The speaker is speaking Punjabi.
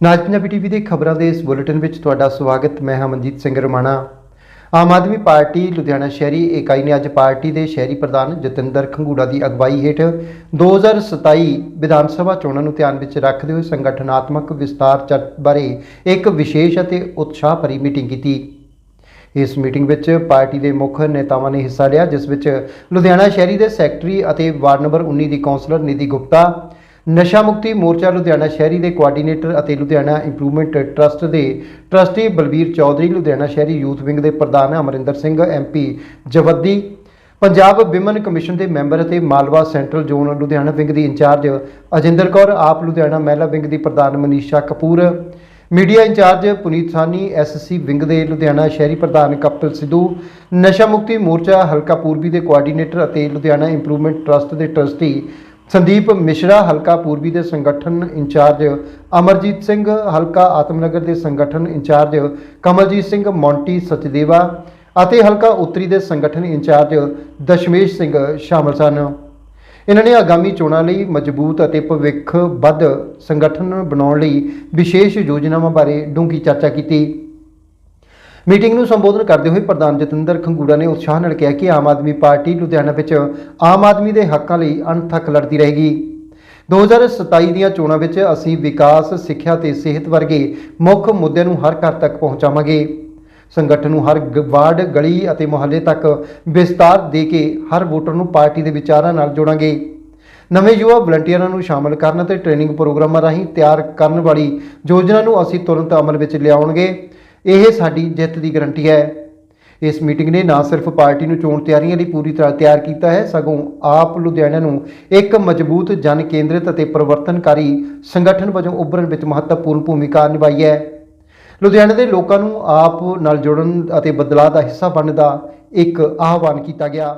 ਨਾਜ ਪੰਜਾਬੀ ਟੀਵੀ ਦੇ ਖਬਰਾਂ ਦੇ ਇਸ ਬੁਲੇਟਿਨ ਵਿੱਚ ਤੁਹਾਡਾ ਸਵਾਗਤ। ਮੈਂ ਹਾਂ ਮਨਜੀਤ ਸਿੰਘ ਰਮਾਣਾ। ਆਮ ਆਦਮੀ ਪਾਰਟੀ ਲੁਧਿਆਣਾ ਸ਼ਹਿਰੀ ਇਕਾਈ ਨੇ ਅੱਜ ਪਾਰਟੀ ਦੇ ਸ਼ਹਿਰੀ ਪ੍ਰਧਾਨ ਜਤਿੰਦਰ ਖੰਗੂੜਾ ਦੀ ਅਗਵਾਈ ਹੇਠ 2027 ਵਿਧਾਨ ਸਭਾ ਚੋਣਾਂ ਨੂੰ ਧਿਆਨ ਵਿੱਚ ਰੱਖਦੇ ਹੋਏ ਸੰਗਠਨਾਤਮਕ ਵਿਸਤਾਰ ਚਰਚ ਬਾਰੇ ਇੱਕ ਵਿਸ਼ੇਸ਼ ਅਤੇ ਉਤਸ਼ਾਹ ਭਰੀ ਮੀਟਿੰਗ ਕੀਤੀ। ਇਸ ਮੀਟਿੰਗ ਵਿੱਚ ਪਾਰਟੀ ਦੇ ਮੁੱਖ ਨੇਤਾਵਾਂ ਨੇ ਹਿੱਸਾ ਲਿਆ, ਜਿਸ ਵਿੱਚ ਲੁਧਿਆਣਾ ਸ਼ਹਿਰੀ ਦੇ ਸੈਕਟਰੀ ਅਤੇ ਵਾਰਡ ਨੰਬਰ 19 ਦੀ ਕੌਂਸਲਰ ਨਿਧੀ ਗੁਪਤਾ ਨਸ਼ਾ ਮੁਕਤੀ ਮੋਰਚਾ ਲੁਧਿਆਣਾ ਸ਼ਹਿਰੀ ਦੇ ਕੋਆਰਡੀਨੇਟਰ ਅਤੇ ਲੁਧਿਆਣਾ ਇੰਪਰੂਵਮੈਂਟ ਟਰਸਟ ਦੇ ਟਰਸਟੀ ਬਲਬੀਰ ਚੌਧਰੀ, ਲੁਧਿਆਣਾ ਸ਼ਹਿਰੀ ਯੂਥ ਵਿੰਗ ਦੇ ਪ੍ਰਧਾਨ Amarinder Singh MP Jawaddi, Punjab women commission ਦੇ ਮੈਂਬਰ ਅਤੇ Malwa central zone Ludhiana wing ਦੀ ਇੰਚਾਰਜ ਅਜਿੰਦਰ ਕੌਰ, ਆਪ ਲੁਧਿਆਣਾ ਮਹਿਲਾ ਵਿੰਗ ਦੀ ਪ੍ਰਧਾਨ Manisha Kapoor, media incharge Puneet Sahni SC wing ਦੇ ਲੁਧਿਆਣਾ ਸ਼ਹਿਰੀ ਪ੍ਰਧਾਨ ਕਪਿਲ ਸਿੱਧੂ, ਨਸ਼ਾ ਮੁਕਤੀ ਮੋਰਚਾ ਹਲਕਾ ਪੂਰਬੀ ਦੇ ਕੋਆਰਡੀਨੇਟਰ ਅਤੇ ਲੁਧਿਆਣਾ ਇੰਪਰੂਵਮੈਂਟ ਟਰਸਟ ਦੇ ਟਰਸਟੀ ਸੰਦੀਪ ਮਿਸ਼ਰਾ ਹਲਕਾ ਪੂਰਬੀ ਦੇ ਸੰਗਠਨ ਇੰਚਾਰਜ, ਅਮਰਜੀਤ ਸਿੰਘ ਹਲਕਾ ਆਤਮਨਗਰ ਦੇ ਸੰਗਠਨ ਇੰਚਾਰਜ, ਕਮਲਜੀਤ ਸਿੰਘ ਮੌਂਟੀ ਸਚਦੇਵਾ ਅਤੇ ਹਲਕਾ ਉੱਤਰੀ ਦੇ ਸੰਗਠਨ ਇੰਚਾਰਜ ਦਸ਼ਮੇਸ਼ ਸਿੰਘ ਸ਼ਾਮਲ ਸਨ। ਇਹਨਾਂ ਨੇ ਆਗਾਮੀ ਚੋਣਾਂ ਲਈ ਮਜ਼ਬੂਤ ਅਤੇ ਭਵਿੱਖਬੱਧ ਸੰਗਠਨ ਬਣਾਉਣ ਲਈ ਵਿਸ਼ੇਸ਼ ਯੋਜਨਾਵਾਂ ਬਾਰੇ ਡੂੰਘੀ ਚਰਚਾ ਕੀਤੀ। ਮੀਟਿੰਗ ਨੂੰ ਸੰਬੋਧਨ ਕਰਦੇ ਹੋਏ ਪ੍ਰਧਾਨ ਜਤਿੰਦਰ ਖੰਗੂੜਾ ਨੇ ਉਤਸ਼ਾਹ ਨਾਲ ਕਿਹਾ ਕਿ ਆਮ ਆਦਮੀ ਪਾਰਟੀ ਲੁਧਿਆਣਾ ਵਿੱਚ ਆਮ ਆਦਮੀ ਦੇ ਹੱਕਾਂ ਲਈ ਅਣਥੱਕ ਲੜਦੀ ਰਹੇਗੀ। 2027 ਦੀਆਂ ਚੋਣਾਂ ਵਿੱਚ ਅਸੀਂ ਵਿਕਾਸ, ਸਿੱਖਿਆ ਤੇ ਸਿਹਤ ਵਰਗੇ ਮੁੱਖ ਮੁੱਦਿਆਂ ਨੂੰ ਹਰ ਘਰ ਤੱਕ ਪਹੁੰਚਾਵਾਂਗੇ। ਸੰਗਠਨ ਨੂੰ ਹਰ ਗ- ਵਾਰਡ, ਗਲੀ ਅਤੇ ਮੁਹੱਲੇ ਤੱਕ ਵਿਸਤਾਰ ਦੇ ਕੇ ਹਰ ਵੋਟਰ ਨੂੰ ਪਾਰਟੀ ਦੇ ਵਿਚਾਰਾਂ ਨਾਲ ਜੋੜਾਂਗੇ। ਨਵੇਂ ਯੁਵਾ ਵਲੰਟੀਅਰਾਂ ਨੂੰ ਸ਼ਾਮਲ ਕਰਨ ਅਤੇ ਟ੍ਰੇਨਿੰਗ ਪ੍ਰੋਗਰਾਮਾਂ ਰਾਹੀਂ ਤਿਆਰ ਕਰਨ ਵਾਲੀ ਯੋਜਨਾ ਨੂੰ ਅਸੀਂ ਤੁਰੰਤ ਅਮਲ ਵਿੱਚ ਲਿਆਉਣਗੇ। ਇਹ ਸਾਡੀ ਜਿੱਤ ਦੀ ਗਰੰਟੀ ਹੈ। ਇਸ ਮੀਟਿੰਗ ਨੇ ਨਾ ਸਿਰਫ ਪਾਰਟੀ ਨੂੰ ਚੋਣ ਤਿਆਰੀਆਂ ਲਈ ਪੂਰੀ ਤਰ੍ਹਾਂ ਤਿਆਰ ਕੀਤਾ ਹੈ, ਸਗੋਂ ਆਪ ਲੁਧਿਆਣਾ ਨੂੰ ਇੱਕ ਮਜ਼ਬੂਤ ਜਨ ਕੇਂਦਰਿਤ ਅਤੇ ਪਰਿਵਰਤਨਕਾਰੀ ਸੰਗਠਨ ਵਜੋਂ ਉੱਭਰਨ ਵਿੱਚ ਮਹੱਤਵਪੂਰਨ ਭੂਮਿਕਾ ਨਿਭਾਈ ਹੈ। ਲੁਧਿਆਣਾ ਦੇ ਲੋਕਾਂ ਨੂੰ ਆਪ ਨਾਲ ਜੁੜਨ ਅਤੇ ਬਦਲਾਅ ਦਾ ਹਿੱਸਾ ਬਣਨ ਦਾ ਇੱਕ ਆਹਵਾਨ ਕੀਤਾ ਗਿਆ।